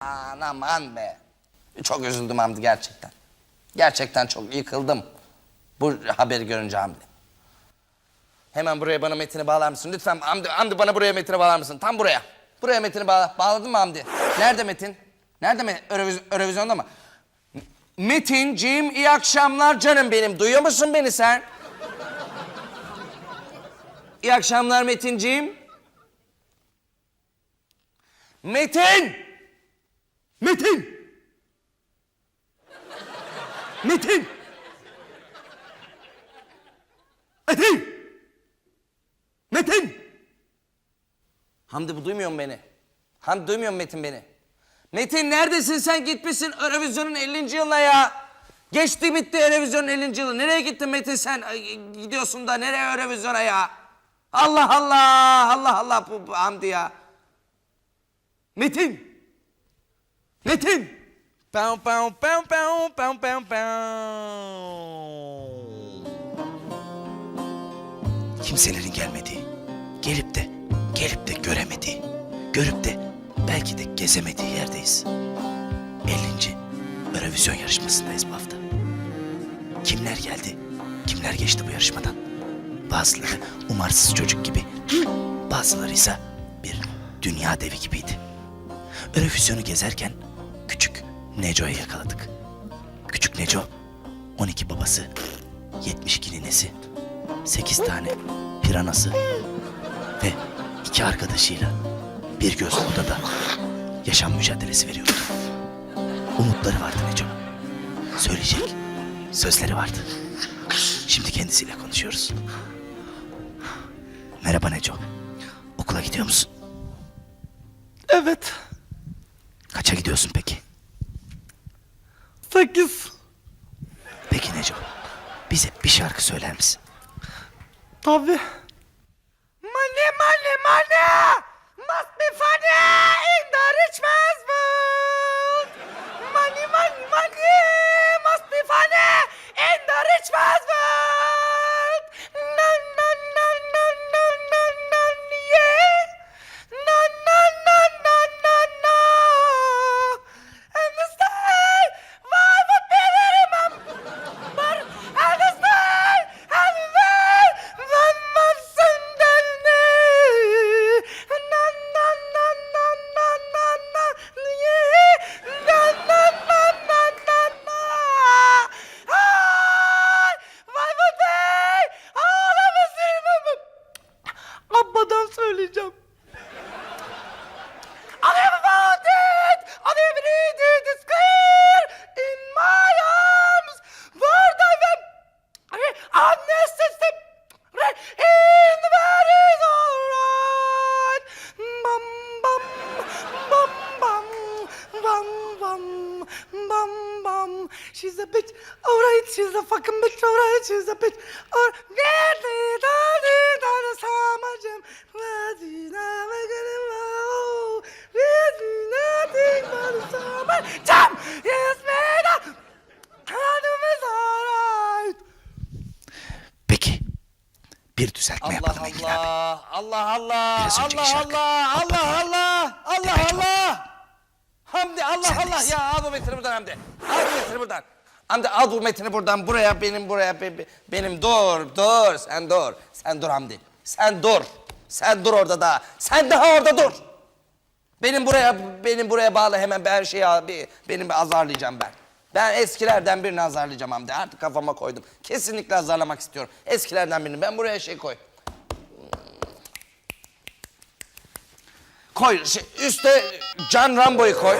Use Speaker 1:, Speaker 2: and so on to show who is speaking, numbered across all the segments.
Speaker 1: Aman aman be. Çok üzüldüm Hamdi gerçekten. Gerçekten çok yıkıldım. Bu haberi görünce Hamdi. Hemen buraya bana metini bağlar mısın? Lütfen Hamdi, Hamdi bana buraya metini bağlar mısın? Tam buraya. Buraya metini bağla. Bağladın mı Hamdi? Nerede Metin? Nerede Metin? Euroviz- Eurovizyonda mı? Metinciğim iyi akşamlar canım benim. Duyuyor musun beni sen? İyi akşamlar Metinciğim. Metin! Metin! Metin! Metin! Metin! Hamdi bu duymuyor mu beni? Hamdi duymuyor mu Metin beni? Metin neredesin sen gitmişsin Eurovizyon'un 50. yılına ya. Geçti bitti Eurovizyon'un 50. yılı. Nereye gittin Metin sen? Ay, Gidiyorsun da nereye Eurovizyon'a ya? Allah Allah! Allah Allah bu, bu Hamdi ya. Metin! Metin!
Speaker 2: Pão, pão, pão, pão, pão, pão.
Speaker 3: Kimselerin gelmediği, gelip de, gelip de göremediği, görüp de belki de gezemediği yerdeyiz. 50. Eurovision yarışmasındayız bu hafta. Kimler geldi, kimler geçti bu yarışmadan? Bazıları umarsız çocuk gibi, bazıları ise bir dünya devi gibiydi. Eurovision'u gezerken küçük Neco'yu yakaladık. Küçük Neco, 12 babası, 72 ninesi, 8 tane piranası ve iki arkadaşıyla bir göz odada yaşam mücadelesi veriyordu. Umutları vardı Neco. Söyleyecek sözleri vardı. Şimdi kendisiyle konuşuyoruz. Merhaba Neco. Okula gidiyor musun?
Speaker 2: Evet.
Speaker 3: Kaça gidiyorsun peki?
Speaker 2: Sekiz.
Speaker 3: Peki Neco. Bize bir şarkı söyler misin?
Speaker 2: Tabii. She's a bitch, alright, she's a fucking bitch, alright, she's a bitch. Or get me da da da da summer jam. Nothing but a summer jam. Yes, man. Hanım is alright.
Speaker 3: Peki. Bir düzeltme
Speaker 1: Allah
Speaker 3: yapalım Engin abi.
Speaker 1: Allah, Allah Allah,
Speaker 3: Biraz önceki
Speaker 1: Allah
Speaker 3: şarkı.
Speaker 1: Allah, Allah. Allah, Allah
Speaker 3: Mode.
Speaker 1: Allah. Hamdi Allah Allah ya al bu metini buradan Hamdi. Al bu metini buradan. Hamdi al bu metini buradan buraya benim buraya be- be- benim dur dur sen dur. Sen dur Hamdi. Sen dur. Sen dur orada da. Sen daha orada dur. Benim buraya benim buraya bağlı hemen ben şey abi benim bir azarlayacağım ben. Ben eskilerden birini azarlayacağım Hamdi. Artık kafama koydum. Kesinlikle azarlamak istiyorum. Eskilerden birini. Ben buraya şey koy. Koy. Şey, üste Can Rambo'yu koy.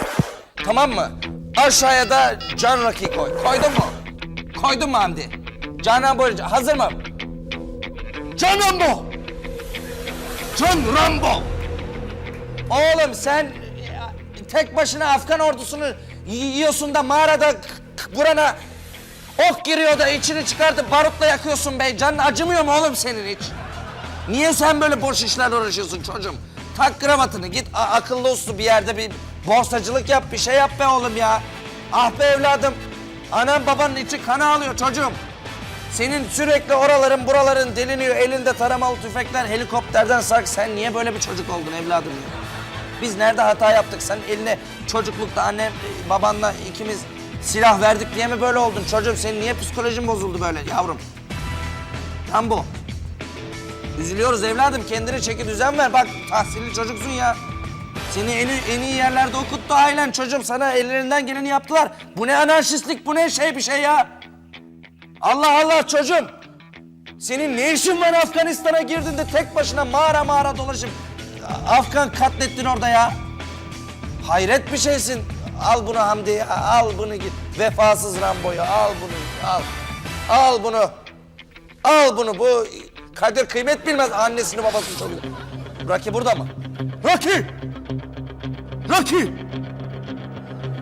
Speaker 1: Tamam mı? Aşağıya da Can Rocky koy. Koydun mu? Koydun mu Hamdi? Can Rambo hazır mı? Can Rambo! Can Rambo! Oğlum sen e, tek başına Afgan ordusunu yiyorsun da mağarada burana ok giriyor da içini çıkartıp barutla yakıyorsun be. Canın acımıyor mu oğlum senin hiç? Niye sen böyle boş işlerle uğraşıyorsun çocuğum? Tak kravatını git akıllı uslu bir yerde bir borsacılık yap bir şey yap be oğlum ya. Ah be evladım. Anam babanın içi kana alıyor çocuğum. Senin sürekli oraların buraların deliniyor elinde taramalı tüfekler helikopterden sark. Sen niye böyle bir çocuk oldun evladım ya? Biz nerede hata yaptık? Sen eline çocuklukta annem, babanla ikimiz silah verdik diye mi böyle oldun? Çocuğum senin niye psikolojin bozuldu böyle yavrum? Rambo. Üzülüyoruz evladım. Kendine çeki düzen ver. Bak tahsilli çocuksun ya. Seni en, en iyi yerlerde okuttu ailen. Çocuğum sana ellerinden geleni yaptılar. Bu ne anarşistlik, bu ne şey bir şey ya. Allah Allah çocuğum. Senin ne işin var Afganistan'a girdin de tek başına mağara mağara dolaşıp Afgan katlettin orada ya. Hayret bir şeysin. Al bunu Hamdi, al bunu git. Vefasız Rambo'yu al bunu, al. Al bunu. Al bunu. Bu kadir kıymet bilmez. Annesini babasını iyi. Rocky burada mı? Rocky! Rocky!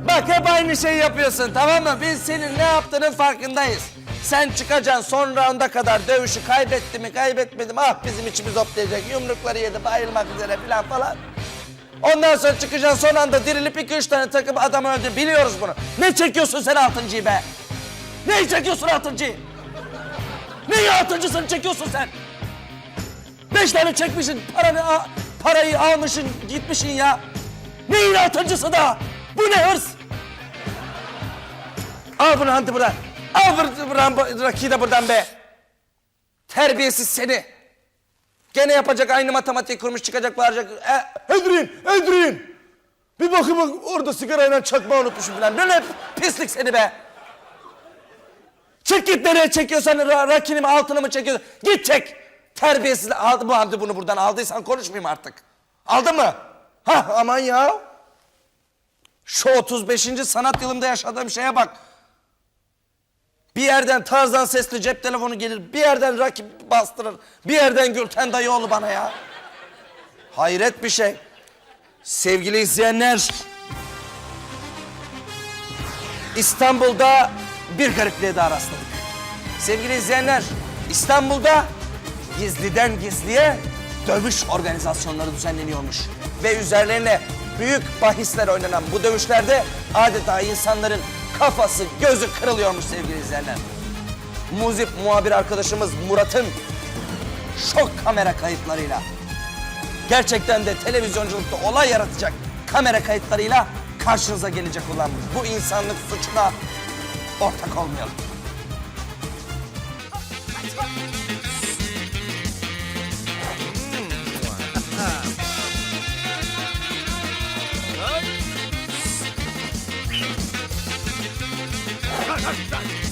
Speaker 1: Bak hep aynı şeyi yapıyorsun tamam mı? Biz senin ne yaptığının farkındayız. Sen çıkacaksın son rounda kadar dövüşü kaybetti mi kaybetmedi mi ah bizim içimiz hoplayacak yumrukları yedi bayılmak üzere falan falan. Ondan sonra çıkacaksın son anda dirilip iki üç tane takıp adamı öldür biliyoruz bunu. Ne çekiyorsun sen altıncıyı be? Neyi çekiyorsun altıncıyı? Neyi altıncısını çekiyorsun sen? Beş tane çekmişsin paranı, parayı almışsın gitmişsin ya. Neyin altıncısı da? Bu ne hırs? Al bunu hadi buradan. Al bu Rambo, Rocky'yi de buradan be. Terbiyesiz seni. Gene yapacak aynı matematik kurmuş çıkacak bağıracak. E, Edrin, Edrin. Bir bakın bak orada sigarayla çakma unutmuşum falan. Böyle pislik seni be. Çık git nereye çekiyorsan ra rakini mi altını mı çekiyorsun? Git çek. Terbiyesiz. Aldı bu hamdi bunu buradan aldıysan konuşmayayım artık. Aldın mı? Ha aman ya. Şu 35. sanat yılımda yaşadığım şeye bak. Bir yerden Tarzan sesli cep telefonu gelir, bir yerden rakip bastırır, bir yerden Gülten dayıoğlu bana ya. Hayret bir şey. Sevgili izleyenler, İstanbul'da bir garipliğe daha rastladık. Sevgili izleyenler, İstanbul'da gizliden gizliye dövüş organizasyonları düzenleniyormuş. Ve üzerlerine büyük bahisler oynanan bu dövüşlerde adeta insanların kafası, gözü kırılıyormuş sevgili izleyenler. Muzip muhabir arkadaşımız Murat'ın şok kamera kayıtlarıyla gerçekten de televizyonculukta olay yaratacak kamera kayıtlarıyla karşınıza gelecek olan bu insanlık suçuna ortak olmayalım. Sunshine.